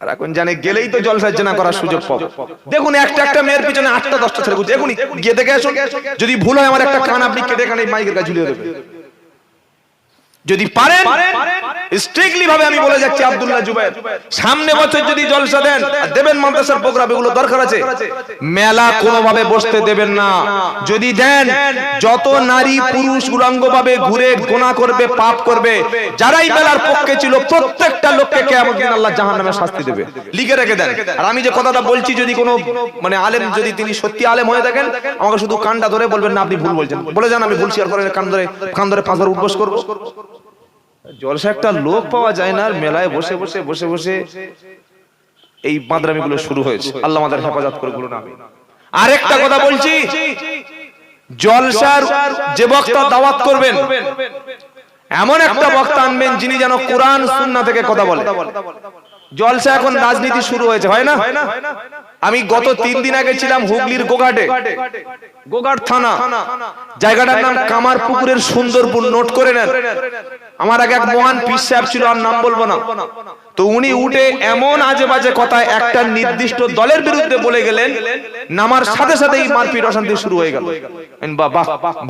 আর এখন জানে গেলেই তো জলসার জানা করার সুযোগ পাবো। দেখুন একটা একটা মেয়ের পিছনে আটটা দশটা ছেলে দেখুন গিয়ে দেখে আসুন। যদি ভুল হয় আমার একটা কান আপনি কেটে কানে মাইকের কাছে ঝুলিয়ে দেবেন। যদি পারেন স্ট্রিক্টলি ভাবে আমি বলে যাচ্ছি আব্দুল্লাহ জুবাইর সামনে বছর যদি জলসা দেন আর দেবেন মাদ্রাসার প্রোগ্রাম এগুলো দরকার আছে? মেলা কোনোভাবে বসতে দেবেন না। যদি দেন যত নারী পুরুষ উলঙ্গ ভাবে ঘুরে গোনা করবে পাপ করবে যারাই মেলার পক্ষে ছিল প্রত্যেকটা লোককে কেয়ামত দিন আল্লাহ জাহান্নামে শাস্তি দেবে। লিখে রেখে দেন। আর আমি যে কথাটা বলছি যদি কোনো মানে আলেম যদি তিনি সত্যি আলেম হয়ে থাকেন আমাকে শুধু কানটা ধরে বলবেন না আপনি ভুল বলছেন। বলে যান আমি ভুল শেয়ার করে কান ধরে কান ধরে পাঁচবার উঠবোস করব। জলসা একটা লোক পাওয়া যায় না মেলায় বসে বসে বসে বসে এই বাদরামি গুলো শুরু হয়েছে। আল্লাহ আমাদের হেফাজত করে গুলো নামে আরেকটা কথা বলছি, জলসার যে বক্তা দাওয়াত করবেন, এমন একটা বক্তা আনবেন যিনি যেন কোরআন সুন্না থেকে কথা বলে। জলসা এখন রাজনীতি শুরু হয়েছে, হয় না? আমি গত তিন দিন আগে ছিলাম হুগলির গোঘাটে। গোঘাট থানা। জায়গাটার নাম কামার পুকুরের সুন্দরপুর, নোট করে নেন। আমার আগে এক মহান পিস সাহেব ছিল, আর নাম বলব না। তো উনি উঠে এমন আজে বাজে কথা একটা নির্দিষ্ট দলের বিরুদ্ধে বলে গেলেন, নামার সাথে সাথেই মারপিট অশান্তি শুরু হয়ে গেল। বাবা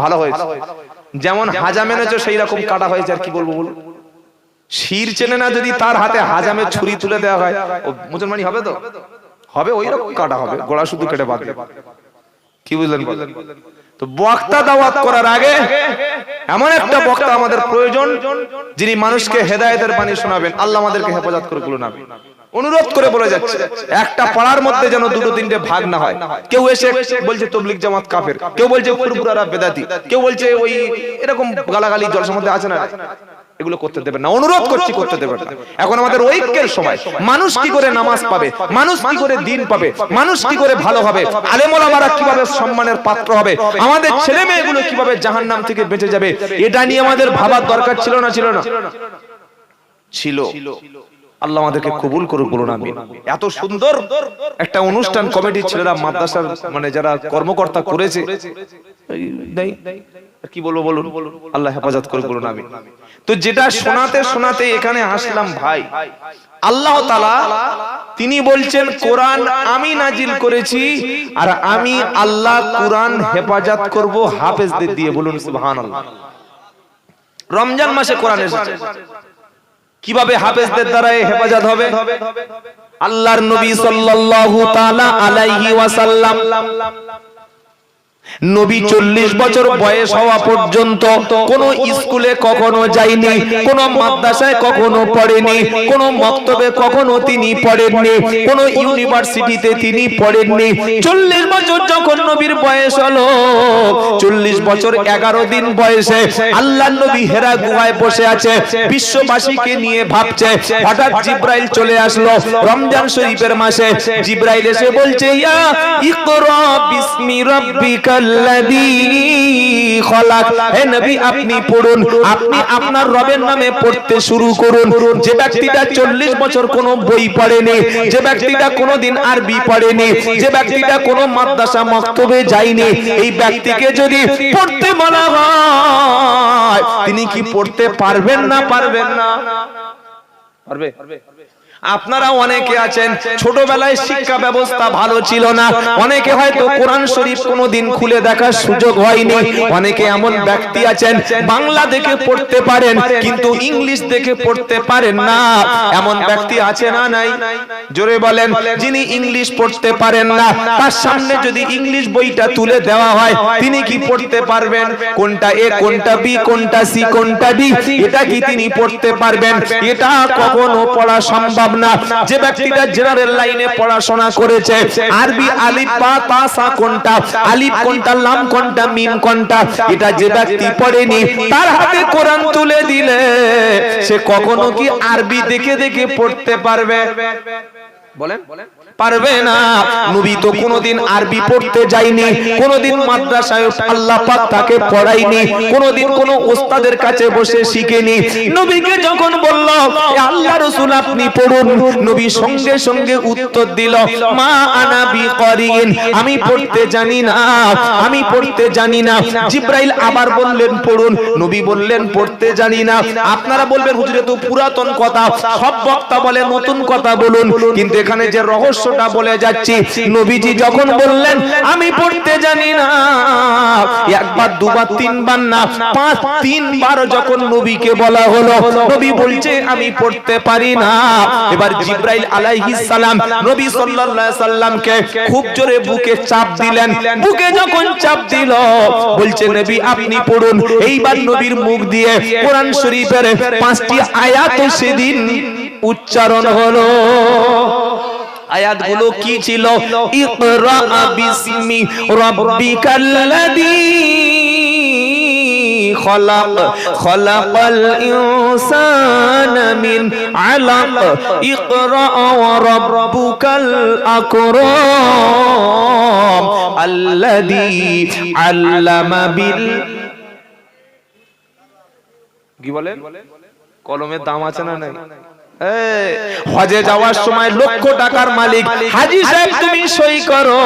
ভালো হয়েছে। যেমন হাজা মেনেছো, সেই রকম কাটা হয়েছে, আর কি বলব বলুন? শির চেনে না যদি তার হাতে হাজামে ছুরি তুলে দেওয়া হয়, ও মুসলমানি হবে তো? হবে, ওই রকম কাটা হবে গোড়া শুধু কেটে বাদ। কি বুঝলেন? তো বক্তা দাওয়াত করার আগে এমন একটা বক্তা আমাদের প্রয়োজন, যিনি মানুষকে হেদায়েতের বাণী শোনাবেন, আল্লাহ আমাদেরকে হেফাজত করে গুলো নামে অনুরোধ করে বলে যাচ্ছে, একটা পাড়ার মধ্যে যেন দুটো তিনটে ভাগ না হয়। কেউ এসে বলছে তবলিক জামাত কাফের। কেউ বলছে ফুরফুরারা বেদাতি। কেউ বলছে, ওই এরকম গালাগালি জলসার মধ্যে আছে না? এগুলো করতে দেবেন না অনুরোধ করছি করতে দেবেন না। এখন আমাদের ঐক্যের সময়। মানুষ কি করে নামাজ পাবে? মানুষ কি করে দিন পাবে? মানুষ কি করে ভালো হবে? আলেমোলামারা কীভাবে সম্মানের পাত্র হবে? আমাদের ছেলে মেয়েগুলো কীভাবে জাহান্নাম থেকে বেঁচে যাবে? এটা নিয়ে আমাদের ভাবার দরকার ছিল না ছিল না? ছিল আল্লাহ আমাদেরকে কবুল করুক বলুন আমি এত সুন্দর একটা অনুষ্ঠান কমিটির ছেলেরা মাদ্রাসার মানে যারা কর্মকর্তা করেছে কি বলব বলুন? আল্লাহ হেফাজত করে বলুন আমি তো যেটা শোনাতে শোনাতে এখানে আসলাম ভাই। আল্লাহ তালা তিনি বলছেন কোরআন আমি নাজিল করেছি আর আমি আল্লাহ কোরআন হেফাজত করব হাফেজদের দিয়ে বলুন রমজান মাসে কোরআন এসেছে কীভাবে হাফেজদের দ্বারা হেফাজত হবে? আল্লাহর নবী সাল্লাল্লাহু তাআলা আলাইহি ওয়াসাল্লাম। নবী চল্লিশ বছর বয়স হওয়া পর্যন্ত কোন স্কুলে কখনো যায়নি কোন মাদ্রাসায় কখনো পড়েনি কোন মক্তবে কখনো তিনি পড়েননি কোন ইউনিভার্সিটিতে তিনি পড়েননি। চল্লিশ বছর যখন নবীর বয়স হলো চল্লিশ বছর এগারো দিন বয়সে আল্লাহ নবী হেরা গুহায় বসে আছে বিশ্ববাসীকে নিয়ে ভাবছে হঠাৎ জিব্রাইল চলে আসলো রমজান শরীফের মাসে। জিব্রাইল এসে বলছে ইয়া ইকরা বিসমি রাব্বিকাল্লাযী খলাক। হে নবী, আপনি পড়ুন। আপনি আপনার নামে পড়তে শুরু করুন। যে ব্যক্তিটা 40 বছর কোনো বই পড়েনি, যে ব্যক্তিটা কোনোদিন আরবি পড়েনি, যে কোনো মাদ্রাসা মক্তবে যায়নি, এই ব্যক্তিকে যদি পড়তে বলা হয়, তিনি কি পড়তে পারবেন না পারবেন না? আপনারা অনেকে আছেন ছোটবেলায় শিক্ষা ব্যবস্থা ভালো ছিল না। অনেকে হয়তো কোরআন শরীফ কোনোদিন খুলে দেখার সুযোগ হয়নি। অনেকে এমন ব্যক্তি আছেন বাংলা দেখে পড়তে পারেন কিন্তু ইংলিশ দেখে পড়তে পারেন না। এমন ব্যক্তি আছে না নাই। জোরে বলেন যিনি ইংলিশ পড়তে পারেন না তার সামনে যদি ইংলিশ বইটা তুলে দেওয়া হয় তিনি কি পড়তে পারবেন? কোনটা এ কোনটা বি কোনটা সি কোনটা ডি? এটা কি তিনি পড়তে পারবেন এটা কখনো পড়া সম্ভব না যে ব্যক্তিটা জেনারেল লাইনে পড়াশোনা করেছে, আরবি আলিফ বা তা সা কোনটা, আলিফ কোনটা, লাম কোনটা, মিম কোনটা, এটা যে ব্যক্তি পড়েনি, তার হাতে কোরআন তুলে দিলে, সে কখনো কি আরবি দেখে দেখে পড়তে পারবে? বলেন। পারবে না। নবী তো কোনোদিন আরবি পড়তে যায়নি, কোনোদিন মাদ্রাসায় আল্লাহ পাক তাকে পড়ায়নি, কোনোদিন কোন ওস্তাদের কাছে বসে শিখেনি। নবীকে যখন বলল, "এ আল্লাহ রাসূল, আপনি পড়ুন। নবী সঙ্গে সঙ্গে উত্তর দিল, মা আনা বিকরিন, আমি পড়তে জানি না, আমি পড়তে জানি না। জিব্রাইল আবার বললেন, পড়ুন। নবী বললেন, পড়তে জানি না। আপনারা বলবেন, হুজুরে, তো পুরাতন কথা। সব বক্তা বলে, নতুন কথা বলুন। কিন্তু এখানে যে রহস্যটা বলে যাচ্ছি। নবীজি যখন বললেন, আমি পড়তে জানি না। একবার, দুবার, তিনবার না, পাঁচ, তিনবার যখন নবীকে বলা হলো, নবী বলছে, আমি পড়তে পারি না। এবার জিব্রাইল আলাইহিস সালাম নবী সাল্লাল্লাহু আলাইহি সাল্লামকে খুব জোরে বুকে চাপ দিলেন। বুকে যখন চাপ দিল, বলছে, নবী, আপনি পড়ুন। এইবার নবীর মুখ দিয়ে কোরআন শরীফের পাঁচটি আয়াত সেদিন উচ্চারণ হলো। আয়াতগুলো কি ছিল ইকরা বিসমি রাব্বিকাল্লাযী خلق خلق الإنسان من علق اقرأ وربك الأكرم الذي علم بال কি বলেন কলমের দাম আছে না নাই এই, হজে যাওয়ার সময় লক্ষ টাকার মালিক। হাজি সাহেব তুমি সই করো।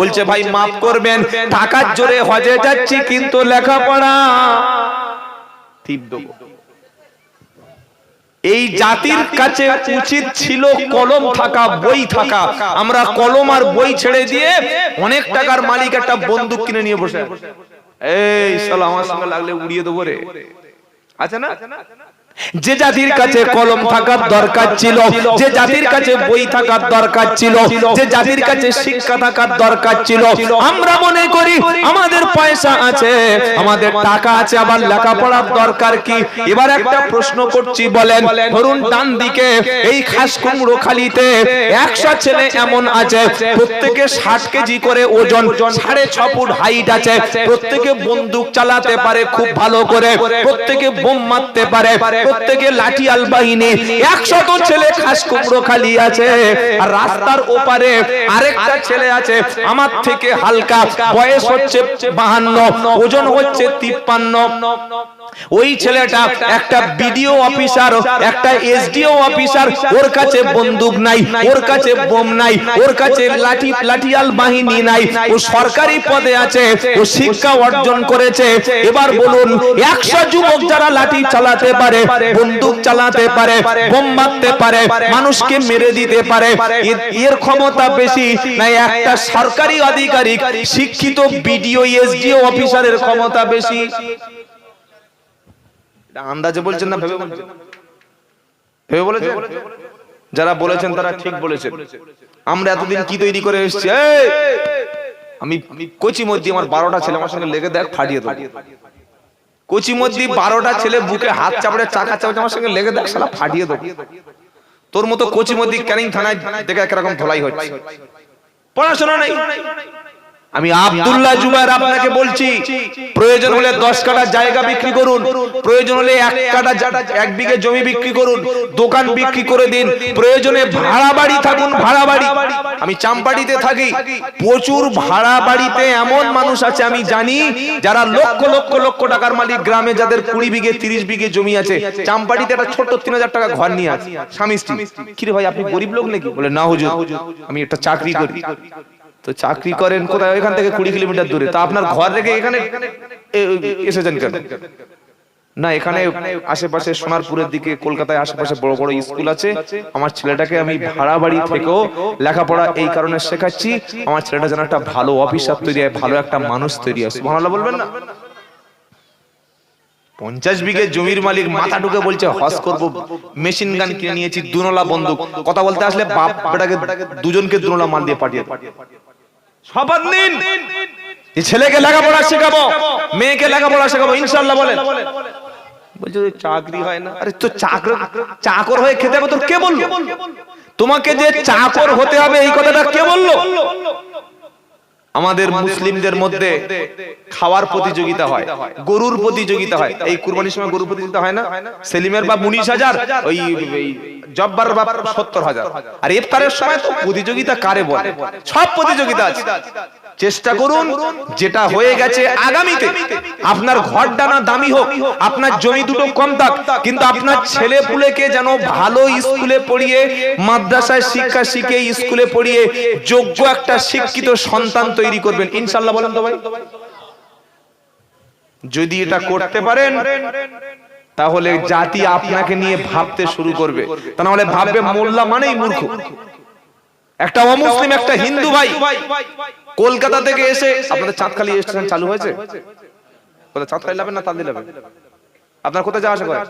বলছে ভাই মাফ করবেন। টাকার জোরে হজে যাচ্ছি কিন্তু লেখাপড়া দেবো এই জাতির কাছে উচিত ছিল কলম থাকা বই থাকা। আমরা কলম আর বই ছেড়ে দিয়ে অনেক টাকার মালিক একটা বন্দুক কিনে নিয়ে বসে। এই শালা আমার সঙ্গে লাগলে উড়িয়ে দেবো রে। আছে না? যে জাতির কাছে কলম থাকার দরকার ছিল যে জাতির কাছে বই থাকার দরকার ছিল যে জাতির কাছে শিক্ষা থাকার দরকার ছিল আমরা মনে করি আমাদের পয়সা আছে আমাদের টাকা আছে আবার লেখাপড়ার দরকার কি? এবার একটা প্রশ্ন করছি বলেন ধরুন ডান দিকে এই খাস কুমড়ো খালিতে একশো ছেলে এমন আছে প্রত্যেকে ষাট কেজি করে ওজন সাড়ে ছ ফুট হাইট আছে প্রত্যেকে বন্দুক চালাতে পারে খুব ভালো করে প্রত্যেকে বোম মারতে পারে প্রত্যেকে লাঠি আল বাহিনী একশত ছেলে খাস কুমড়ো খালি আছে। আর রাস্তার ওপারে আরেকটা ছেলে আছে। আমার থেকে হালকা, বয়স হচ্ছে বাহান্ন, ওজন হচ্ছে তিপ্পান্ন। ওই ছেলেটা একটা বিডিও অফিসার, একটা এসডিও অফিসার। ওর কাছে বন্দুক নাই, ওর কাছে বোম নাই, ওর কাছে লাঠি লাঠিয়াল বাহিনী নাই। ও সরকারি পদে আছে, ও শিক্ষা অর্জন করেছে। এবার বলুন, একশো যুবক যারা লাঠি চালাতে পারে বন্দুক চালাতে পারে বোম মারতে পারে মানুষকে মেরে দিতে পারে। এর- ক্ষমতা বেশি না একটা সরকারি আধিকারিক শিক্ষিত বিডিও এসডিও অফিসারের ক্ষমতা বেশি। এটা আন্দাজে বলছেন না ভেবে বলছেন? ভেবে বলেছেন? যারা বলেছেন তারা ঠিক বলেছেন। আমরা এতদিন কি তৈরি করে এসেছি? এই! আমি কোচি মধ্যে আমার বারোটা ছেলে আমার সঙ্গে লেগে দেখ ফাটিয়ে দেবো। কোচি মধ্যে বারোটা ছেলে বুকে হাত চাপড়ে চাকা চাপড়ে আমার সঙ্গে লেগে দেখ সালা ফাটিয়ে দেবো। তোর মতো কোচি মধ্যে ক্যানিং থানায় দেখে একরকম ধলাই হচ্ছে। পড়াশোনা নেই। আমি আব্দুল্লাহ জুবাইর আপনাকে বলছি, প্রয়োজন হলে দশ কাটা জায়গা বিক্রি করুন, প্রয়োজন হলে এক কাটা এক বিঘে জমি বিক্রি করুন, দোকান বিক্রি করে দিন, প্রয়োজনে ভাড়া বাড়ি থাকুন, ভাড়া বাড়ি। আমি চাম্পাটিতে থাকি, প্রচুর ভাড়া বাড়িতে এমন মানুষ আছে, আমি জানি, যারা লক্ষ লক্ষ লক্ষ টাকার মালিক, গ্রামে যাদের কুড়ি বিঘে, তিরিশ বিঘে জমি আছে, চাম্পাটিতে একটা ছোট্ট তিন হাজার টাকা ঘর নিয়ে আছে, স্বামী স্ত্রী। কিরে ভাই, আপনি গরিব লোক নাকি? বলে, না হুজুর, আমি একটা চাকরি করি। তো চাকরি করেন কোথায়? এখান থেকে কুড়ি কিলোমিটার দূরে। তা আপনার ঘর রেখে এখানে এসেছেন কেন? না এখানে আশেপাশে সোনারপুরের দিকে কলকাতায় আশেপাশে বড় বড় স্কুল আছে। আমার ছেলেটাকে আমি ভাড়া বাড়ি থেকেও লেখাপড়া এই কারণে শেখাচ্ছি। আমার ছেলেটা যেন একটা ভালো অফিসার তৈরি হয় ভালো একটা মানুষ তৈরি হয়। সুবহানাল্লাহ বলবেন না? পঞ্চাশ বিঘে জমির মালিক মাথা ঢুকে বলছে হস করব। মেশিন গান কিনে নিয়েছি দুনলা বন্দুক। কথা বলতে আসলে বাপ বেটাকে দুজনকে দুনলা মাল দিয়ে পাঠিয়ে দেয়। শপথ নিন ছেলেকে লেখাপড়া শেখাবো মেয়েকে লেখাপড়া শেখাবো ইনশাল্লাহ বলেন। বলছে চাকরি হয় না। আরে তো চাকর চাকর হয়ে খেতে হবে তোর কে বলল? তোমাকে যে চাকর হতে হবে এই কথাটা কে বলল? আমাদের মুসলিমদের মধ্যে খাওয়ার প্রতিযোগিতা হয় গরুর প্রতিযোগিতা হয়। এই কুরবানির সময় গরুর প্রতিযোগিতা হয় না? সেলিমের বাপ উনিশ হাজার ওই জব্বার বাপ সত্তর হাজার। আর ইফতারের সময় তো প্রতিযোগিতা কারে বলে? সব প্রতিযোগিতা আছে। চেষ্টা করুন যেটা হয়ে গেছে আগামীতে। আপনার ঘর ডানা দামি হোক আপনার জমি দুটো কম থাক কিন্তু আপনার ছেলে পুলেকে যেন ভালো স্কুলে পড়িয়ে মাদ্রাসায় শিক্ষা শিখে স্কুলে পড়িয়ে যোগ্য একটা শিক্ষিত সন্তান তৈরি করবেন। ইনশাল্লাহ বলেন তো ভাই। যদি এটা করতে পারেন তাহলে জাতি আপনাকে নিয়ে ভাবতে শুরু করবে। তা না হলে ভাববে মোল্লা মানেই মূর্খ। একটা অমুসলিম একটা হিন্দু ভাই কলকাতা থেকে এসে আপনাদের চাঁদখালি স্টেশন চালু হয়েছে? কোথায় চাঁদখালি লাবেন না তালদি লাবেন আপনার কোথায় যাওয়া আসা করে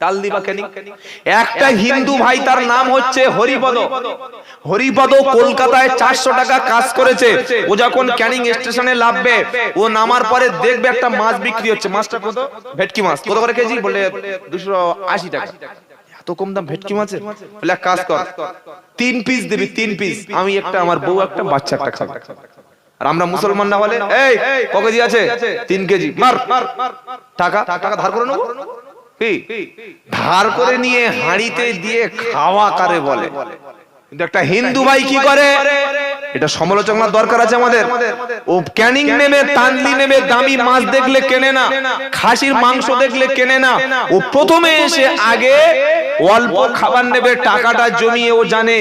তালদি বা ক্যানিং একটা হিন্দু ভাই তার নাম হচ্ছে হরিপদ। হরিপদ। কলকাতায় চারশো টাকা কাজ করেছে। ও যখন ক্যানিং স্টেশনে নামবে ও নামার পরে দেখবে একটা মাছ বিক্রি হচ্ছে। মাছটা কত? ভেটকি মাছ। কত করে কেজি? বলে দুশো আশি টাকা। এত কম দাম ভেটকি মাছের? বলে এক কাজ কর। তিন পিস দিবি তিন পিস আমি একটা আমার বউ একটা বাচ্চা একটা খাব। আর আমরা মুসলমান না হলে এই ক কেজি আছে? তিন কেজি। মার টাকা? টাকা ধার করে নেব? ধার করে নিয়ে হাঁড়িতে দিয়ে খাওয়া কারে বলে? কিন্তু একটা হিন্দু ভাই কি করে? এটা সমালোচনার দরকার আছে আমাদের। ও ক্যানিং নেমে তানলি নেমে দামি মাছ দেখলে কেনে না। খাসির মাংস দেখলে কেনে না। ও প্রথমে এসে আগে অল্প খাবার নেবে টাকাটা জমিয়ে ও জানে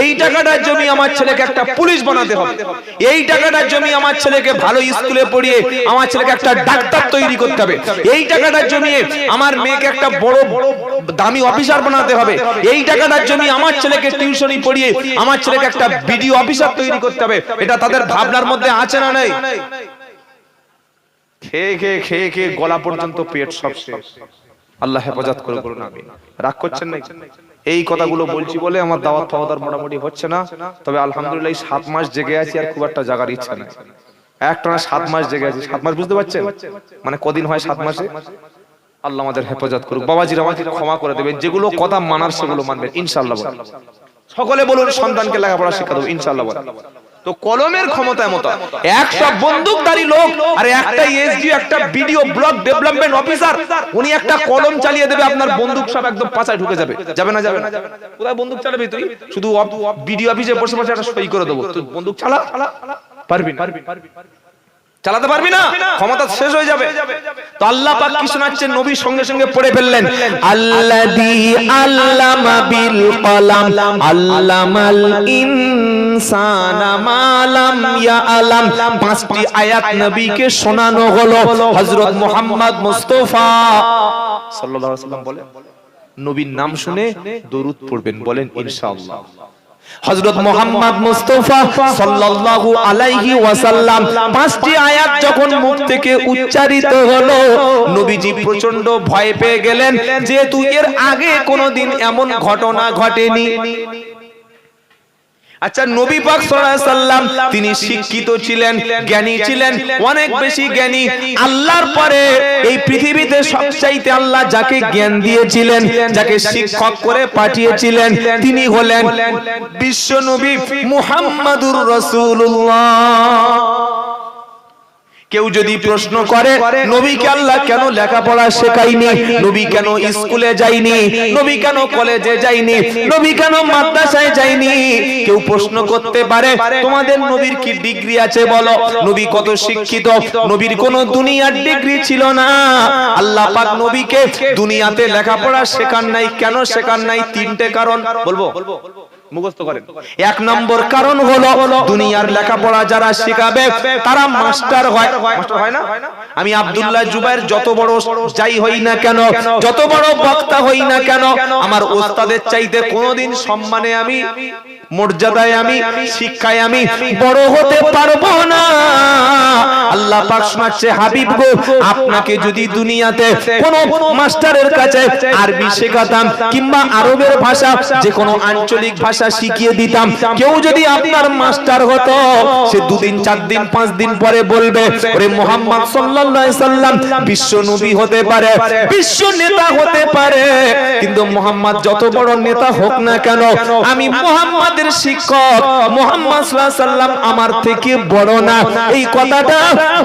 এই টাকাটা জমি আমার ছেলেকে একটা পুলিশ বানাতে হবে। এই টাকাটা জমি আমার ছেলেকে ভালো স্কুলে পড়িয়ে আমার ছেলেকে একটা ডাক্তার তৈরি করতে হবে। এই টাকাটা জমিয়ে আমার মেয়েকে একটা বড় বড় দামি অফিসার বানাতে হবে। এই টাকাটা জমি আমার ছেলেকে টিউশনি পড়িয়ে আমার ছেলেকে একটা বিডিও অফিসার তৈরি করতে হবে। এটা তাদের ভাবনার মধ্যে আছে না নেই? খেয়ে খেয়ে খেয়ে খেয়ে গলা পর্যন্ত পেট সব আল্লাহ হেফাজত করে বলুন আমি রাগ করছেন না এই কথাগুলো বলছি বলে আমার দাওয়াত ফাওয়াদার মোটামুটি হচ্ছে না। তবে আলহামদুলিল্লাহ সাত মাস জেগে আছি আর খুব একটা জাগার ইচ্ছা নেই। একটা সাত মাস জেগে আছি। সাত মাস বুঝতে পারছেন? মানে কদিন হয় সাত মাসে? আল্লাহ আমাদের হেফাজত করুক। বাবাজির আমাকে ক্ষমা করে দেবেন। যেগুলো কথা মানার সেগুলো মানবেন ইনশাল্লাহ। সকলে বলুন সন্তানকে লেখাপড়া শিক্ষা দেবো ইনশাল্লাহ। তো কলমের ক্ষমতা মতো। একটা বন্দুকধারী লোক আর একটা এসডি একটা ভিডিও ব্লক ডেভেলপমেন্ট অফিসার উনি একটা কলম চালিয়ে দেবে আপনার বন্দুক সব একদম পাছায় ঢুকে যাবে। যাবে না যাবে না। কোথায় বন্দুক চালাবি তুই? শুধু ভিডিও অফিসে বসে বসে একটা সই করে দেবো। তুই বন্দুক চালা? পারবি না। চালাতে পারবি না ক্ষমতা শেষ হয়ে যাবে। তো আল্লাহ পাক কি শোনাচ্ছেন? নবী সঙ্গে সঙ্গে পড়ে ফেললেন। আল্লাযী আল্লামা বিল কলাম আল্লামাল ইনসানা মা লাম ইয়ালাম। পাঁচটি আয়াত নবীকে শোনানো হলো। হযরত মুহাম্মদ মুস্তাফা সাল্লাল্লাহু আলাইহি ওয়াসাল্লাম বলেন নবীর নাম শুনে দরুদ পড়বেন বলেন ইনশাআল্লাহ। হযরত মুহাম্মদ মুস্তাফা সাল্লাল্লাহু আলাইহি ওয়াসাল্লাম পাঁচটি আয়াত যখন মুখ থেকে উচ্চারিত হলো, নবীজি প্রচণ্ড ভয় পেয়ে গেলেন, যেহেতু এর আগে কোনোদিন এমন ঘটনা ঘটেনি। আচ্ছা নবী পাক সাল্লাম তিনি শিক্ষিত ছিলেন জ্ঞানী ছিলেন অনেক বেশি জ্ঞানী। আল্লাহর পরে এই পৃথিবীতে সবচাইতে আল্লাহ যাকে জ্ঞান দিয়েছিলেন যাকে শিক্ষক করে পাঠিয়েছিলেন তিনি হলেন বিশ্ব নবী মুহাম্মাদুর রাসূলুল্লাহ। কেউ যদি প্রশ্ন করে নবীকে আল্লাহ কেন লেখাপড়া শেখায়নি? নবী কেন স্কুলে যায়নি? নবী কেন কলেজে যায়নি? নবী কেন মাদ্রাসায় যায়নি? কেউ প্রশ্ন করতে পারে তোমাদের নবীর কি ডিগ্রি আছে বলো? নবী কত শিক্ষিত নবীর কোন দুনিয়ার ডিগ্রি ছিল না। আল্লাহ পাক নবীকে দুনিয়াতে লেখাপড়া শেখান নাই। কেন শেখান নাই? তিনটে কারণ বলব। মুখস্থ করেন। এক নম্বর কারণ হলো দুনিয়ার লেখাপড়া যারা শেখাবে তারা মাস্টার হয়। মাস্টার হয়। না? আমি আব্দুল্লাহ জুবাইর যত বড় যাই হই না কেন যত বড় বক্তা হই না কেন আমার ওস্তাদের চাইতে কোনোদিন সম্মানে আমি মর্যাদায় আমি শিক্ষায় আমি বড় হতে পারব না। আল্লাহ পাক শোনাচ্ছে হাবিব গো আপনাকে যদি দুনিয়াতে কোন মাস্টারের কাছে আরবি শেখাতাম কিংবা আরবের ভাষা যে কোনো আঞ্চলিক ভাষা শিখিয়ে দিতাম। কেউ যদি আপনার মাস্টার হতো সে দুদিন চার দিন পাঁচ দিন পরে বলবে ওরে মোহাম্মদ সাল্লাল্লাহু আলাইহি সাল্লাম বিশ্ব নবী হতে পারে বিশ্ব নেতা হতে পারে। কিন্তু মোহাম্মদ যত বড় নেতা হোক না কেন আমি মোহাম্মদের শিক্ষক মোহাম্মদ সাল্লাম আমার থেকে বড় না। এই কথাটা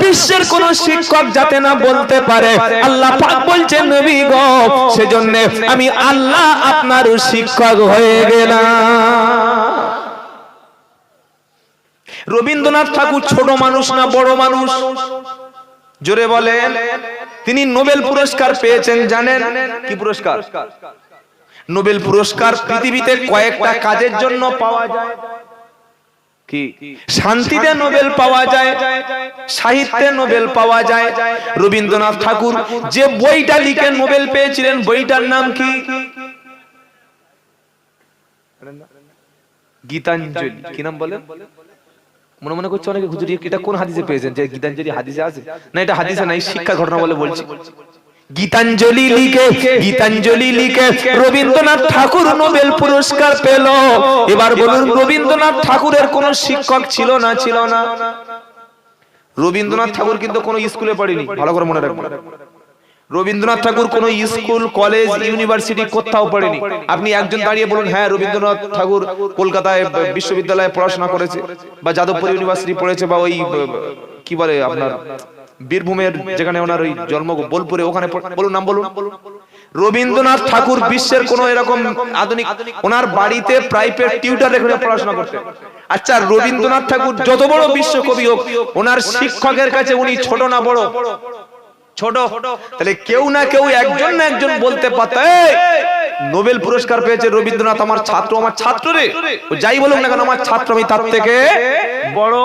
বিশ্বের কোন শিক্ষক যাতে না বলতে পারে। আল্লাহ পাক বলছেন, নবী গো, সেজন্য আমি আল্লাহ আপনার শিক্ষক হয়ে গেলাম। রবীন্দ্রনাথ ঠাকুর ছোট মানুষ না বড় মানুষ? জোরে বলেন। তিনি নোবেল পুরস্কার পেয়েছেন, জানেন? কি পুরস্কার? নোবেল পুরস্কার পৃথিবীতে কয়েকটা কাজের জন্য পাওয়া যায়। শান্তিতে নোবেল পাওয়া যায়, সাহিত্যে নোবেল পাওয়া যায়। রবীন্দ্রনাথ ঠাকুর যে বইটা লিখে নোবেল পেয়েছিলেন, বইটার নাম কি? গীতাঞ্জলি। কি নাম বলেন মনে মনে করছে অনেকে, হুজুর, এটা কোন হাদিসে পেয়েছেন যে গীতাঞ্জলি হাদিসে আছে? না, এটা হাদিসে নাই, শিক্ষা ঘটনা বলে বলছি। গীতাঞ্জলি লিখে গীতাঞ্জলি লিখে রবীন্দ্রনাথ ঠাকুর নোবেল পুরস্কার পেল। এবার বলুন, রবীন্দ্রনাথ ঠাকুরের কোন শিক্ষক ছিল না ছিল না। রবীন্দ্রনাথ ঠাকুর কিন্তু কোনো স্কুলে পড়েনি, ভালো করে মনে রাখবেন। রবীন্দ্রনাথ ঠাকুর কোন স্কুল, কলেজ, ইউনিভার্সিটি কোথাও পড়েনি। আপনি একজন দাঁড়িয়ে বলুন হ্যাঁ রবীন্দ্রনাথ ঠাকুর কলকাতায় বিশ্ববিদ্যালয়ে পড়াশোনা করেছে, বা যাদবপুর ইউনিভার্সিটি পড়েছে, বা ওই, কি বলে আপনার বীরভূমের যেখানে ওনার ওই জন্ম বোলপুরে ওখানে বলুন নাম বলুন। রবীন্দ্রনাথ ঠাকুর বিশ্বের কোন এরকম আধুনিক ওনার বাড়িতে প্রাইভেট টিউটার রেখে পড়াশোনা করতেন। আচ্ছা রবীন্দ্রনাথ ঠাকুর যত বড় বিশ্বকবি হোক ওনার শিক্ষকের কাছে উনি ছোট না বড়। ছোট। তাহলে কেউ না কেউ একজন না একজন বলতে পারত নোবেল পুরস্কার পেয়েছে রবীন্দ্রনাথ আমার ছাত্র আমার ছাত্র রে যাই বলুক না কেন আমার ছাত্র আমি তার থেকে বড়।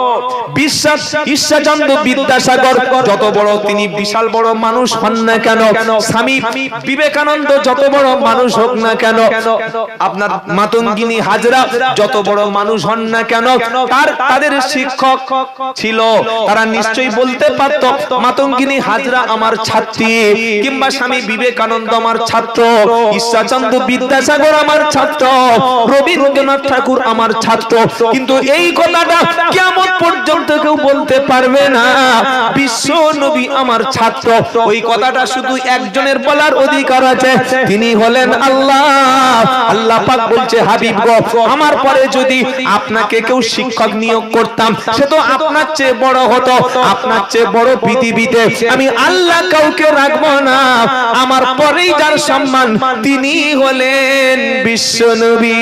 বিশ্বাস ঈশ্বরচন্দ্র বিদ্যাসাগর। যত বড় তিনি বিশাল বড় মানুষ হন না কেন স্বামী বিবেকানন্দ যত বড় মানুষ হোক না কেন আপনার মাতঙ্গিনী হাজরা যত বড় মানুষ হন না কেন তার তাদের শিক্ষক ছিল। তারা নিশ্চয়ই বলতে পারত মাতঙ্গিনী হাজরা আমার ছাত্রী কিংবা স্বামী বিবেকানন্দ আমার ছাত্র, ঈশ্বরচন্দ্র বিদ্যাসাগর আমার ছাত্র, রবীন্দ্রনাথ ঠাকুর আমার ছাত্র। কিন্তু এই কথাটা কেমন পর্যন্ত কেউ বলতে পারবে না। বিশ্ব নবী আমার ছাত্র। ওই কথাটা শুধু একজনের বলার অধিকার আছে। তিনি হলেন আল্লাহ। আল্লাহ পাক বলছে, হাবিব আমার পরে যদি আপনাকে কেউ শিক্ষক নিয়োগ করতাম, সে তো আপনার চেয়ে বড় হতো, আপনার চেয়ে বড় পৃথিবীতে। আমি আল্লাহ কাউকে রাখব না। আমার পরেই যার সম্মান, তিনি হলেন বিশ্ব নবী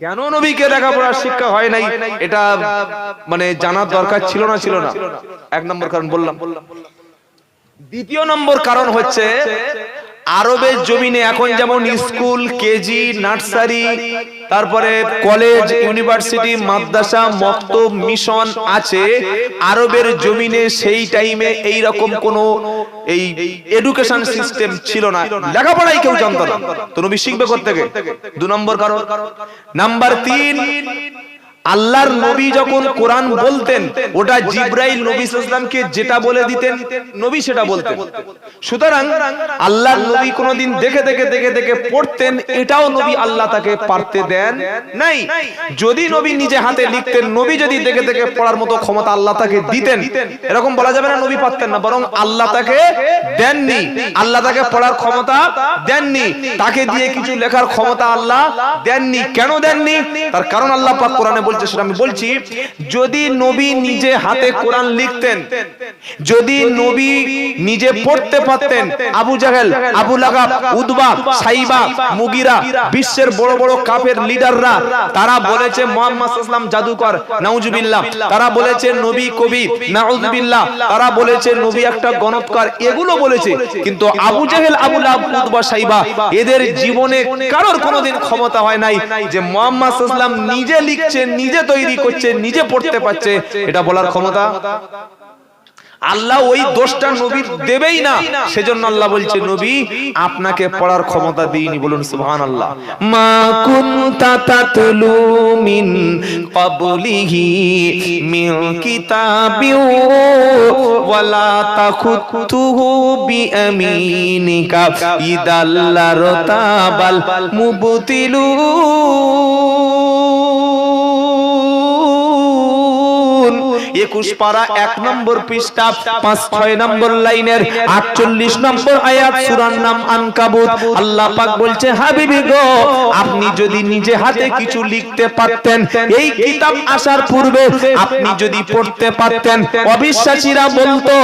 কেন নবীকে লেখাপড়ার শিক্ষা হয় নাই? এটা মানে জানার দরকার ছিল না ছিল না। এক নম্বর কারণ বললাম। দ্বিতীয় নম্বর কারণ হচ্ছে আরবের জমিনে এখন যেমন স্কুল কেজি নার্সারি তারপরে কলেজ ইউনিভার্সিটি মাদ্রাসা মক্তব মিশন আছে। আরবের জমিনে সেই টাইমে এই রকম কোন এই এডুকেশন সিস্টেম ছিল না। লেখাপড়াই কেউ জানতো না। তো নবী শিখবে থেকে দু নম্বর কারণ। নাম্বার তিন আল্লাহর নবী যখন কোরআন বলতেন ওটা জিব্রাইল নবী ইসলামকে যেটা বলে দিতেন নবী সেটা বলতেন। সুতরাং আল্লাহর নবী কোনোদিন দেখে দেখে দেখে দেখে পড়তেন এটাও নবী আল্লাহ তাকে পারতে দেন নাই। যদি নবী নিজে হাতে লিখতেন নবী যদি দেখে দেখে পড়ার মতো ক্ষমতা আল্লাহ তাকে দিতেন এরকম বলা যাবে না নবী পারতেন না বরং আল্লাহ তাকে দেননি আল্লাহ তাকে পড়ার ক্ষমতা দেননি। তাকে দিয়ে কিছু লেখার ক্ষমতা আল্লাহ দেননি। কেন দেননি? তার কারণ আল্লাহ পাক কোরআনে বলছে সেটা আমি বলছি, যদি নবী নিজে হাতে কোরআন লিখতেন, যদি নবী নিজে পড়তে পারতেন, আবু জাহেল, আবু লাগাব উদবা সাইবা, মুগিরা, বিশ্বের বড় বড় কাফের লিডাররা, তারা বলেছে, মোহাম্মদ ইসলাম জাদুকর, নাউজুবিল্লাহ। তারা বলেছে, নবী কবি নাউজুবিল্লাহ। তারা বলেছে, নবী একটা গণৎকার, এগুলো বলেছে। কিন্তু আবু জাহেল, আবু লাহাব উদবা সাইবা, এদের জীবনে কারোর কোনোদিন ক্ষমতা হয় নাই যে মোহাম্মদ ইসলাম নিজে লিখছে নিজে তৈরি করছে নিজে পড়তে পারছে এটা বলার ক্ষমতা? আল্লাহ ওই দোষটা নবীর দেবেই না। সেজন্য আল্লাহ বলছে নবী আপনাকে পড়ার ক্ষমতা দিইনি বলুন সুবহান আল্লাহ মা কুনতা তাতলু মিন ক্বাবলিহি মিন কিতাবিন ওয়ালা তাখুতুহু বিয়ামিনিকা ইদাল্লারতাবাল মুবতিলুন একুশ পারা এক নম্বর পৃষ্ঠা, পাঁচ ছয় নম্বর লাইনের আটচল্লিশ নম্বর আয়াত, সুরার নাম আনকাবুত। আল্লাহ পাক বলছে, হাবিবি গো, আপনি যদি নিজে হাতে কিছু লিখতে পারতেন, এই কিতাব আসার পূর্বে আপনি যদি পড়তে পারতেন, অবিশ্বাসীরা বলতো,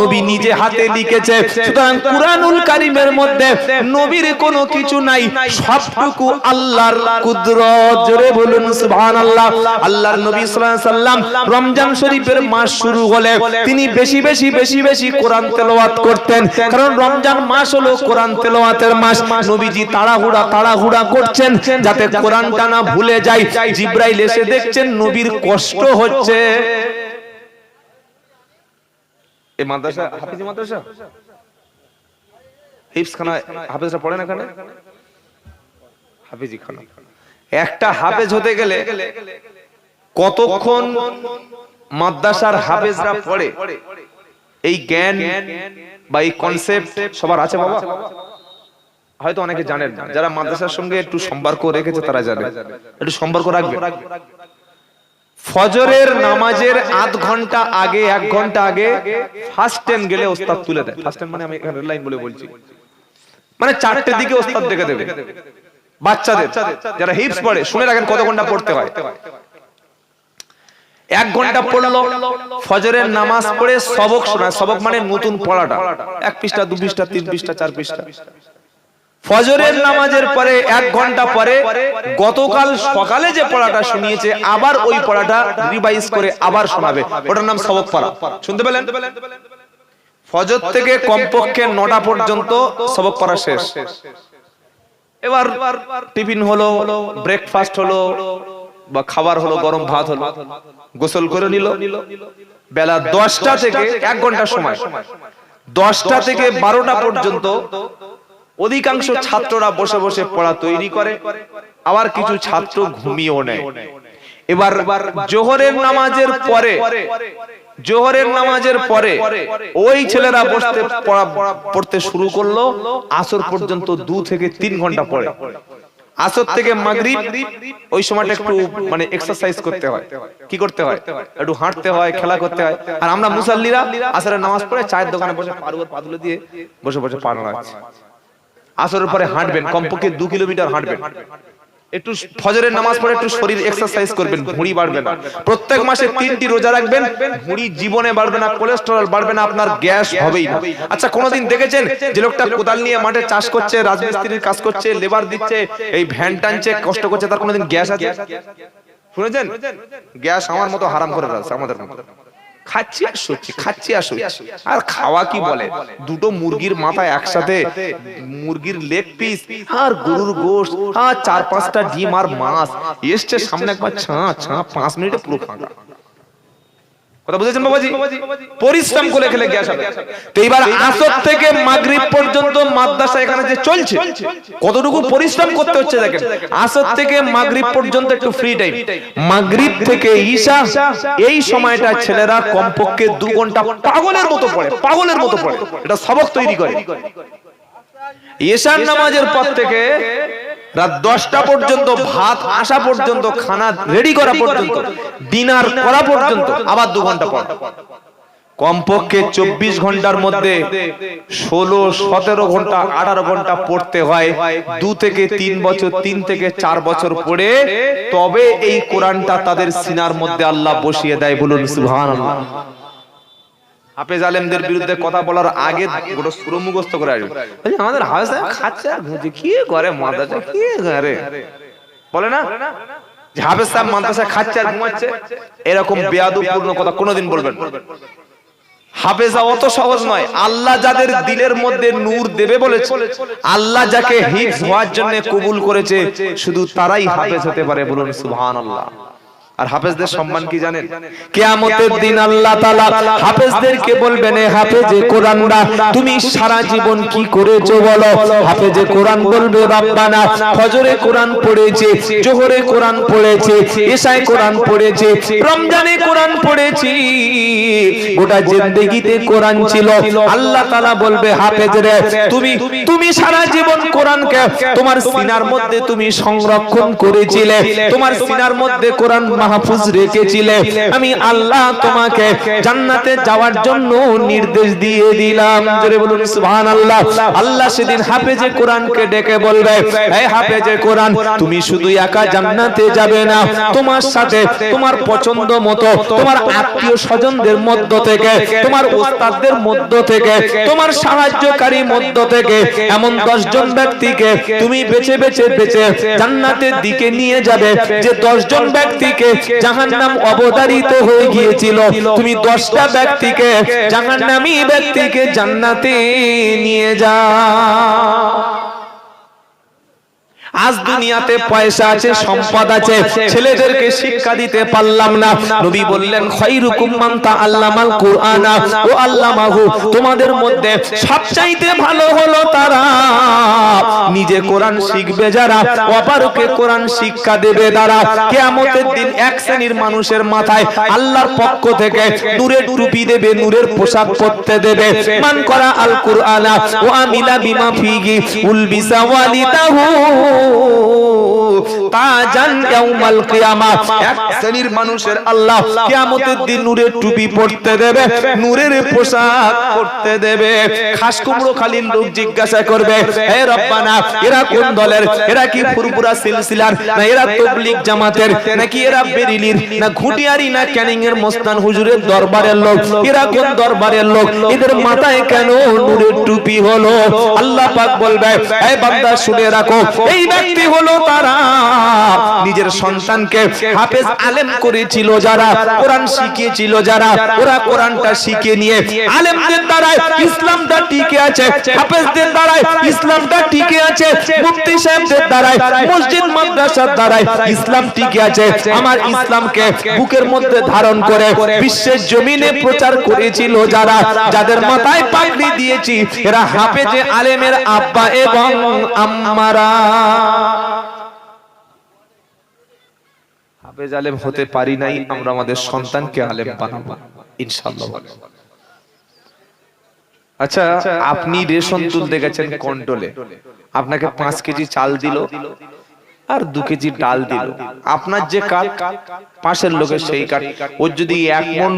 নবী নিজে হাতে লিখেছে, সুতরাং কুরআনুল কারীমের মধ্যে নবীর কোনো কিছু নাই, সবটুকু আল্লাহর কুদরত। জোরে বলুন, সুবহানাল্লাহ। আল্লাহর নবী সাল্লাল্লাহু আলাইহি রমজান শরীফের মাস শুরু হলে তিনি বেশি বেশি বেশি বেশি কোরআন তেলাওয়াত করতেন। কারণ রমজান মাস হলো কোরআন তেলাওয়াতের মাস। নবীজি তাড়াহুড়া তাড়াহুড়া করছেন যাতে কোরআনটা না ভুলে যায়। জিব্রাইল এসে দেখছেন নবীর কষ্ট হচ্ছে। এই মাদ্রাসা হাফিজি মাদ্রাসা? হিপস খানা হাফেজরা পড়েন এখানে? হাফিজি খানা। একটা হাফেজ হতে গেলে কতক্ষণ মাদ্রাসার হাফেজরা পড়ে। এই জ্ঞান বা এই কনসেপ্ট সবার আছে বাবা? হয়তো অনেকে জানেন না। যারা মাদ্রাসার সঙ্গে একটু সম্পর্ক রেখেছে তারা জানে। একটু সম্পর্ক রাখবে। ফজরের নামাজের আধ ঘণ্টা আগে এক ঘণ্টা আগে ফার্স্ট টাইম গেলে ওস্তাদ তুলে দেয়। ফার্স্ট টাইম মানে আমি এখানে লাইন বলে বলছি। মানে চারটের দিকে ওস্তাদ ডেকে দেবে। বাচ্চাদের যারা হিপস পড়ে শুনে রাখেন কত ঘণ্টা পড়তে হয়। এক ঘণ্টা পড়ল, ফজরের নামাজ পড়ে সবক শোনায়। সবক মানে নতুন পড়াটা। এক পৃষ্ঠা, দু পৃষ্ঠা, তিন পৃষ্ঠা, চার পৃষ্ঠা। ফজরের নামাজের পরে এক ঘণ্টা পরে গতকাল সকালে যে পড়াটা শুনিয়েছে, আবার ওই পড়াটা রিভাইজ করে আবার শোনাবে। ওটার নাম সবক পড়া। শুনতে পেলেন? ফজর থেকে কমপক্ষে নটা পর্যন্ত সবক পড়া শেষ। এবার টিফিন হলো ব্রেকফাস্ট হলো বা খাবার হলো, গরম ভাত হলো, গোসল করে নিল। বেলা দশটা থেকে এক ঘণ্টা সময়। দশটা থেকে বারোটা পর্যন্ত অধিকাংশ ছাত্ররা বসে বসে পড়া তৈরি করে, আবার কিছু ছাত্র ঘুমিয়েও নেয়। এবার জোহরের নামাজের পরে, জোহরের নামাজের পরে ওই ছেলেরা বসতে পড়তে শুরু করল, আসর পর্যন্ত দু থেকে তিন ঘণ্টা পরে। আসর থেকে মাগরিব ওই সময়টা একটু মানে এক্সারসাইজ করতে হয়। কি করতে হয়? একটু হাঁটতে হয় খেলা করতে হয়। আর আমরা মুসাল্লিরা আসরের নামাজ পড়ে চায়ের দোকানে বসে পারুয়ার পাতুলে দিয়ে বসে বসে আছে আসরের পরে হাঁটবেন কমপক্ষে দু কিলোমিটার হাঁটবেন। একটু ফজরের নামাজ পড়ে একটু শরীর এক্সারসাইজ করবেন ভুঁড়ি বাড়বে না। প্রত্যেক মাসে তিনটি রোজা রাখবেন ভুঁড়ি জীবনে বাড়বে না কোলেস্টেরল বাড়বে না, আপনার গ্যাস হবেই না। আচ্ছা কোনোদিন দেখেছেন যে লোকটা কোদাল নিয়ে মাঠে চাষ করছে, রাজমিস্ত্রির কাজ করছে লেবার দিচ্ছে, এই ভ্যান টানছে, কষ্ট করছে, তার কোনোদিন গ্যাস আছে? শুনেছেন? গ্যাস আমার মতো হারাম করে রাখছে আমাদের মতো। খাচ্ছি আর শুচ্ছি খাচ্ছি আর শুচ্ছি। আর খাওয়া কি বলে? দুটো মুরগির মাথা একসাথে মুরগির লেগ পিস আর গরুর গোশ আর চার পাঁচটা ডিম আর মাছ। এসছে সামনে একবার ছা ছা পাঁচ মিনিটে পুরো ফাঁকা। কথা বুঝেছেন বাবাজি? পরিশ্রম করে খেলে গ্যাস হবে। তো আসর থেকে মাগরিব পর্যন্ত মাদ্রাসা এখানে যে চলছে কতটুকু পরিশ্রম করতে হচ্ছে দেখেন। আসর থেকে মাগরিব পর্যন্ত একটু ফ্রি টাইম মাগরিব থেকে ঈশা এই সময়টা ছেলেরা কমপক্ষে দু ঘণ্টা পাগলের মতো পড়ে পাগলের মতো পড়ে। এটা সবক তৈরি করে। ঈশার নামাজের পর থেকে রাত দশটা পর্যন্ত ভাত আসা পর্যন্ত খানা রেডি করা পর্যন্ত ডিনার করা পর্যন্ত আবার দু ঘণ্টা পর। কমপক্ষে চব্বিশ ঘণ্টার মধ্যে ষোলো সতেরো ঘণ্টা আঠারো ঘণ্টা পড়তে হয় দু থেকে তিন বছর তিন থেকে চার বছর পড়ে তবে এই কোরআনটা তাদের সিনার মধ্যে আল্লাহ বসিয়ে দেয় বলুন সুহান হাফেজ আলেমদের বিরুদ্ধে কথা বলার আগে গোটা সুর মুখস্থ করে আসবে। আমাদের হাফেজ খাচ্ছে আর কি করে মাদ্রাসা কি করে? বলে না? হাফেজ সাহেব মাদ্রাসা খাচ্ছে আর ঘুমাচ্ছে এরকম বেয়াদুপূর্ণ কথা কোনোদিন বলবেন না। হাফেজা অত সহজ নয়। আল্লাহ যাদের দিলের মধ্যে নূর দেবে বলেছে আল্লাহ যাকে হিফজ হওয়ার জন্য কবুল করেছে শুধু তারাই হাফেজ হতে পারে বলুন। সুবহানাল্লাহ। আর হাফেজদের সম্মান কি জানেন? কিয়ামতের দিন আল্লাহ তাআলা হাফেজদেরকে বলবেন এ হাফেজে কোরআনরা তুমি সারা জীবন কি করেছ বলো? হাফেজে কোরআন বলবে রব্বানা ফজরে কোরআন পড়েছে জোহরে কোরআন পড়েছে এশায় কোরআন পড়েছে রমজানে কোরআন পড়েছি গোটা জিন্দেগিতে কোরআন ছিল আল্লাহ তাআলা বলবে হাফেজ রে তুমি তুমি সারা জীবন কোরআনকে তোমার সিনার মধ্যে তুমি সংরক্ষণ করেছিলে তোমার সিনার মধ্যে কোরআন মাহফুজ রেখেছিলে। আমি আল্লাহ তোমাকে জান্নাতে যাওয়ার জন্য নির্দেশ দিয়ে দিলাম। জোরে বলুন সুবহানাল্লাহ। আল্লাহ সেদিন হাফেজে কোরআনকে ডেকে বলবে এই হাফেজে কোরআন তুমি শুধু একা জান্নাতে যাবে না। তোমার সাথে তোমার পছন্দ মতো তোমার আত্মীয় স্বজনদের মধ্য থেকে তোমার ওস্তাদদের মধ্য থেকে তোমার সাহায্যকারী মধ্য থেকে এমন দশজন ব্যক্তিকে তুমি বেছে বেছে বেছে জান্নাতের দিকে নিয়ে যাবে যে দশজন ব্যক্তিকে জাহান্নাম অবতারিত হয়ে গিয়েছিল। তুমি দশটা ব্যক্তিকে জাহান্নামী ব্যক্তিকে জান্নাতে নিয়ে যাও আজ দুনিয়াতে পয়সা আছে, সম্পদ আছে, ছেলেদেরকে শিক্ষা দিতে পারলাম না। নবী বললেন, খৈরুকুম মান তাআল্লামাল কুরআনা ও আল্লামাহু। তোমাদের মধ্যে সবচাইতে ভালো হলো তারা নিজে কোরআন শিখবে যারা, অপারকে কোরআন শিক্ষা দেবে তারা। কিয়ামতের দিন এক শ্রেণির মানুষের মাথায় আল্লাহর পক্ষ থেকে নূরের টুপি দেবে, নূরের পোশাক পরতে দেবে। মান করা আল কুরআনা ও আমিলা বিমা ফিহি উলবিসা ওয়ালিদাহু। তাজান ইয়াউমাল কিয়ামা এক শ্রেণির মানুষের আল্লাহ কিয়ামতের দিন নূরের টুপি পরতে দেবে নূরের পোশাক পরতে দেবে। খাস কুমড়ো খালিন লোক জিজ্ঞাসা করবে হে রব্বানা এরা কোন দলের? এরা কি ফুরফুরা সিলসিলার? না এরা তবলিগ জামাতের? নাকি এরা বেরিলির? না ঘুটিয়ারি না ক্যানিং এর মোস্তান হুজুরের দরবারের লোক? এরা কোন দরবারের লোক? এদের মাথায় কেন নূরের টুপি হলো? আল্লাহ পাক বলবে বান্দা শুনে রাখো। এই ব্যক্তি হলো তারা। নিজের সন্তানকে হাফেজ আলেম করেছিল যারা, কোরআন শিখিয়েছিল যারা, ওরা কোরআনটা শিখে নিয়ে আলেমদের দ্বারাই ইসলামটা টিকে আছে, হাফেজদের দ্বারাই ইসলামটা টিকে আছে, মুফতি সাহেবদের দ্বারাই মসজিদ মাদ্রাসার দ্বারাই ইসলাম টিকে আছে। আমার ইসলামকে বুকের মধ্যে ধারণ করে বিশ্বের জমিনে প্রচার করেছিল যারা, যাদের মাথায় পাগড়ি দিয়েছি, এরা হাফেজে আলেমের আব্বা এবং আম্মারা। হাফেজ আলেম হতে পারি নাই, আমরা আমাদের সন্তানকে আলেম বানাবো, ইনশাআল্লাহ আচ্ছা আপনি রেশন তুলতে গেছেন কন্ট্রোলে। আপনাকে পাঁচ কেজি চাল দিল আর দু কেজি ডাল দিল। আপনার যে কাঠ, পাশের লোকের সেই কাঠ। ওর যদি এক মন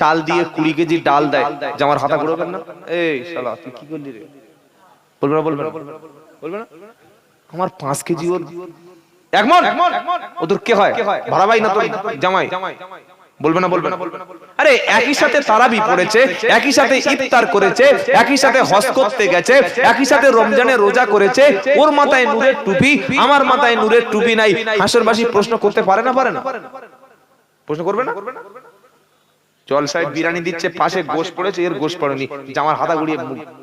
চাল দিয়ে কুড়ি কেজি ডাল দেয়, যে আমার হাতা ঘুরবেন না? এই শালা, তুই কি করলি রে? বলবে না বলবে না? বলবে না? আমার পাঁচ কেজি ওর এক মন? ও তোর কে হয়? ভাড়া ভাই না তোর জামাই। বলবে না বলবে না আরে একই সাথে তারাবি পড়েছে একই সাথে ইফতার করেছে একই সাথে হজ করতে গেছে একই সাথে রমজানে রোজা করেছে ওর মাথায় নূরের টুপি আমার মাথায় নূরের টুপি নাই। হাসরবাসী প্রশ্ন করতে পারে না পারে না? প্রশ্ন করবে না? জল সাহেব বিরিয়ানি দিচ্ছে পাশে গোশ পড়েছে এর গোশ পড়েনি। জামার হাতা গুড়িয়ে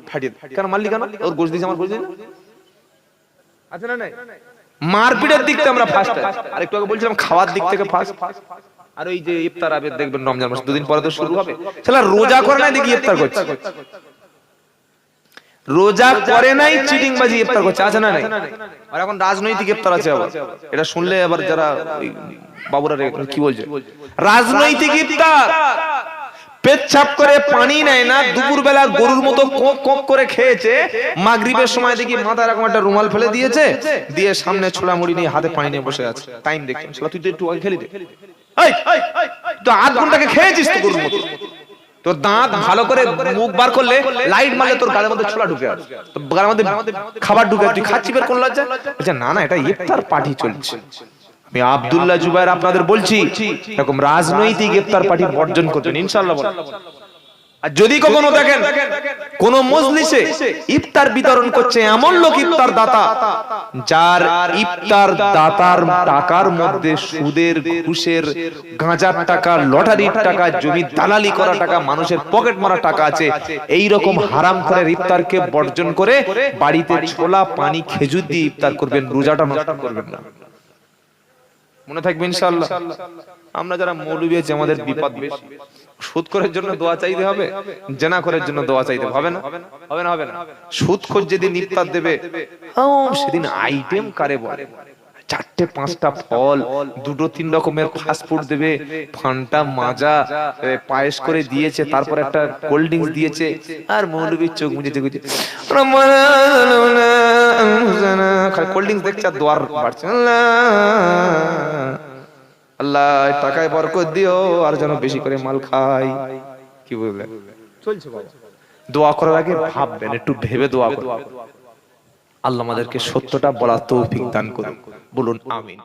ফাটিয়ে। কেন মারলি কেন ওর গোশ দিয়েছে আমার গোশ দিয়েছে? আছে না নাই? মারপিটের দিক থেকে আমরা ফার্স্ট আর একটু আগে বলছিলাম খাওয়ার দিক থেকে ফার্স্ট আর ওই যে ইফতার আবে দেখবেন রমজান মাস দুদিন পরে তো শুরু হবে। শালা রোজা করে না দেখি ইফতার করছে। রোজা করে নাই চিটিং বাজি ইফতার করছে। আছে না নাই? আর এখন রাজনৈতিক ইফতার আছে আবার। এটা শুনলে আবার যারা বাবুরা রে- কি বলছে? রাজনৈতিক ইফতার। পেচ্ছাপ করে পানি নেয় না দুপুর বেলা গরুর মতো কোক কোক করে খেয়েছে। মাগরিবের সময় দেখি মাথায় এরকম একটা রুমাল ফেলে দিয়েছে, দিয়ে সামনে ছোলা মুড়ি নিয়ে হাতে পানি নিয়ে বসে আছে। টাইম দেখছি শালা, তুই তো একটু খেলি দে। তো আধ ঘন্টাকে খেয়েছিস তো গরুর মতো? তোর দাঁত ভালো করে মুখ বার করলে লাইট মারলে তোর গালের মধ্যে ছোলা ঢুকে আছে গালের মধ্যে খাবার ঢুকে তুই খাচ্ছি বের কোন লজ্জা না না, এটা ইফতার পার্টি চলছে। আমি আব্দুল্লাহ জুবাইর আপনাদের বলছি, এরকম রাজনৈতিক ইফতার পার্টি বর্জন করবেন, ইনশাআল্লাহ। আর যদি কখনো দেখেন, কোন মজলিসে ইফতার বিতরণ করছে এমন লোক ইফতার দাতা যার ইফতার দাতার টাকার মধ্যে সুদের, ঘুষের, গাঁজার টাকা, লটারির টাকা জমি দালালি করা টাকা, মানুষের পকেট মারা টাকা আছে এই রকম হারাম করে ইফতারকে বর্জন করে বাড়িতে ছোলা, পানি, খেজুর দিয়ে ইফতার করবেন, রোজাটা নষ্ট করবেন না মনে থাকবে ইনশাআল্লাহ। আমরা যারা মৌলবী আছি, আমাদের বিপদ বেশি। সুদ করার জন্য দোয়া চাইতে হবে জেনা করার জন্য দোয়া চাইতে হবে না? হবে না হবে না। সুদ খোঁজ যেদিন ইফতার দেবে সেদিন আইটেম কারে বলে? চারটে পাঁচটা ফল দুটো তিন রকমের ফাস্ট ফুড দেবে ফান্টা মাজা পায়েস করে দিয়েছে তারপর একটা কোল্ড ড্রিঙ্কস দিয়েছে আর মৌলবীর চোখ মুজে চোখ কোল্ড ড্রিঙ্কস দেখছে আর দোয়ার বাড়ছে। আল্লাহ টাকায় বরকত দিও আর যেন বেশি করে মাল খাই। কি বললেন চলছে দোয়া করার আগে ভাববেন একটু ভেবে দোয়া করবেন। আল্লাহ আমাদেরকে সত্যটা বলার তৌফিক দান করুন। বলুন আমিন।